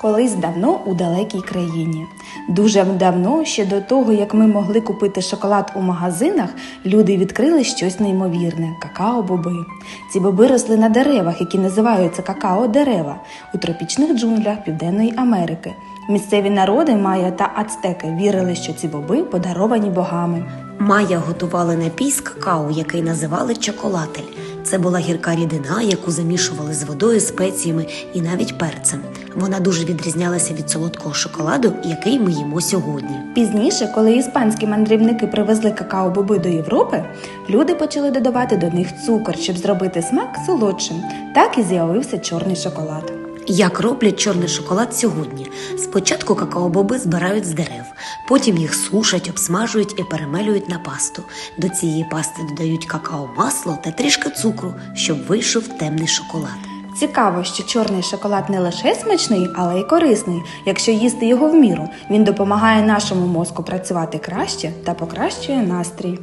Колись давно у далекій країні. Дуже давно, ще до того, як ми могли купити шоколад у магазинах, люди відкрили щось неймовірне какао-боби. Ці боби росли на деревах, які називаються какао-дерева, у тропічних джунглях Південної Америки. Місцеві народи майя та ацтеки вірили, що ці боби подаровані богами. Майя готували напій з какао, який називали чоколатель. Це була гірка рідина, яку замішували з водою, спеціями і навіть перцем. Вона дуже відрізнялася від солодкого шоколаду, який ми їмо сьогодні. Пізніше, коли іспанські мандрівники привезли какао-боби до Європи, люди почали додавати до них цукор, щоб зробити смак солодшим. Так і з'явився чорний шоколад. Як роблять чорний шоколад сьогодні? Спочатку какао-боби збирають з дерев, потім їх сушать, обсмажують і перемелюють на пасту. До цієї пасти додають какао-масло та трішки цукру, щоб вийшов темний шоколад. Цікаво, що чорний шоколад не лише смачний, але й корисний. Якщо їсти його в міру, він допомагає нашому мозку працювати краще та покращує настрій.